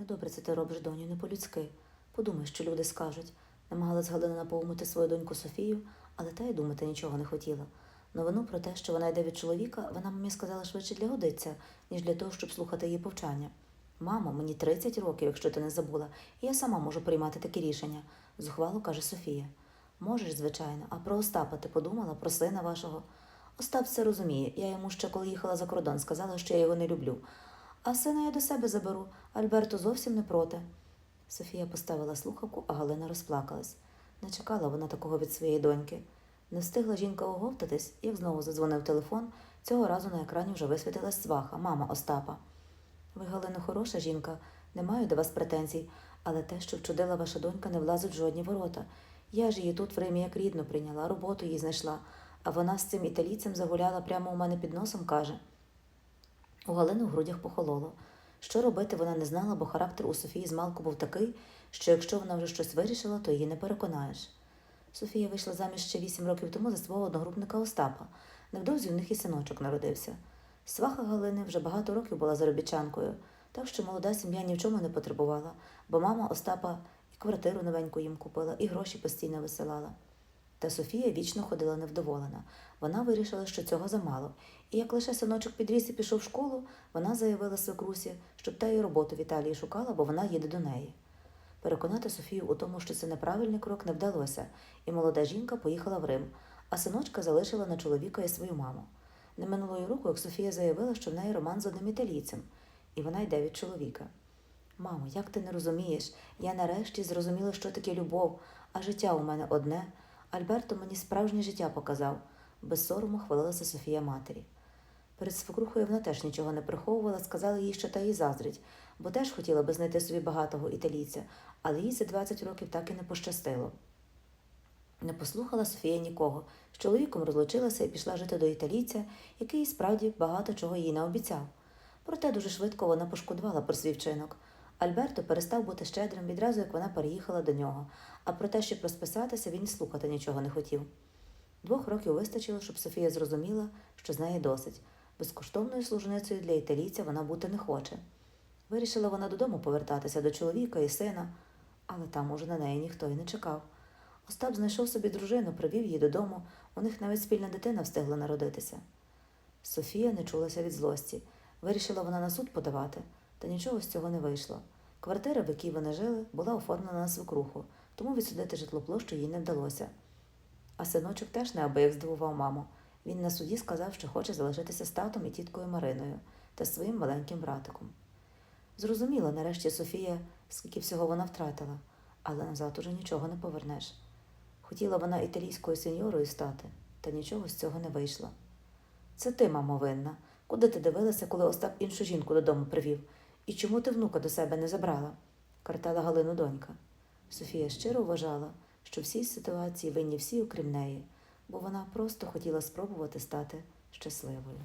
Недобре це ти робиш, доню, не по-людськи. Подумай, що люди скажуть. Намагалась Галина напоумити свою доньку Софію, але та й думати нічого не хотіла. Новину про те, що вона йде від чоловіка, вона мамі сказала швидше для годиться, ніж для того, щоб слухати її повчання. Мамо, мені 30 років, якщо ти не забула, і я сама можу приймати такі рішення, зухвало каже Софія. Можеш, звичайно, а про Остапа ти подумала, про сина вашого. Остап це розуміє. Я йому ще коли їхала за кордон, сказала, що я його не люблю. А сина я до себе заберу. Альберто зовсім не проти. Софія поставила слухавку, а Галина розплакалась. Не чекала вона такого від своєї доньки. Не встигла жінка оговтатись, як знову задзвонив телефон. Цього разу на екрані вже висвітилась сваха, мама Остапа. Ви, Галино, хороша жінка, не маю до вас претензій, але те, що вчудила ваша донька, не влазить в жодні ворота. Я ж її тут в Римі як рідну прийняла, роботу їй знайшла, а вона з цим італійцем загуляла прямо у мене під носом, каже. У Галини в грудях похололо. Що робити, вона не знала, бо характер у Софії змалку був такий, що якщо вона вже щось вирішила, то її не переконаєш. Софія вийшла заміж ще вісім років тому за свого одногрупника Остапа. Невдовзі в них і синочок народився. Сваха Галини вже багато років була заробітчанкою, так що молода сім'я ні в чому не потребувала, бо мама Остапа і квартиру новеньку їм купила, і гроші постійно висилала. Та Софія вічно ходила невдоволена. Вона вирішила, що цього замало, і як лише синочок підріс і пішов в школу, вона заявила свекрусі, щоб та її роботу в Італії шукала, бо вона їде до неї. Переконати Софію у тому, що це неправильний крок, не вдалося, і молода жінка поїхала в Рим, а синочка залишила на чоловіка і свою маму. Не минуло й року, як Софія заявила, що в неї роман з одним італійцем, і вона йде від чоловіка. Мамо, як ти не розумієш? Я нарешті зрозуміла, що таке любов, а життя у мене одне. Альберто мені справжнє життя показав, без сорому хвалилася Софія матері. Перед свекрухою вона теж нічого не приховувала, сказала їй, що та їй заздрить, бо теж хотіла би знайти собі багатого італійця, але їй за 20 років так і не пощастило. Не послухала Софія нікого. З чоловіком розлучилася і пішла жити до італійця, який справді багато чого їй не обіцяв. Проте дуже швидко вона пошкодувала про свій вчинок. Альберто перестав бути щедрим відразу, як вона переїхала до нього, а про те, щоб розписатися, він слухати нічого не хотів. Двох років вистачило, щоб Софія зрозуміла, що з неї досить. Безкоштовною служницею для італійця вона бути не хоче. Вирішила вона додому повертатися до чоловіка і сина, але там уже на неї ніхто й не чекав. Остап знайшов собі дружину, привів її додому, у них навіть спільна дитина встигла народитися. Софія не чулася від злості. Вирішила вона на суд подавати, та нічого з цього не вийшло. Квартира, в якій вони жили, була оформлена на свекруху, тому відсудити житлоплощу їй не вдалося. А синочок теж неабияк здивував маму. Він на суді сказав, що хоче залишитися з татом і тіткою Мариною та своїм маленьким братиком. Зрозуміла нарешті Софія, скільки всього вона втратила, але назад уже нічого не повернеш. Хотіла вона італійською сеньорою стати, та нічого з цього не вийшло. Це ти, мамо, винна. Куди ти дивилася, коли Остап іншу жінку додому привів? І чому ти внука до себе не забрала? картала Галину донька. Софія щиро вважала, що в ситуації винні всі, окрім неї, бо вона просто хотіла спробувати стати щасливою.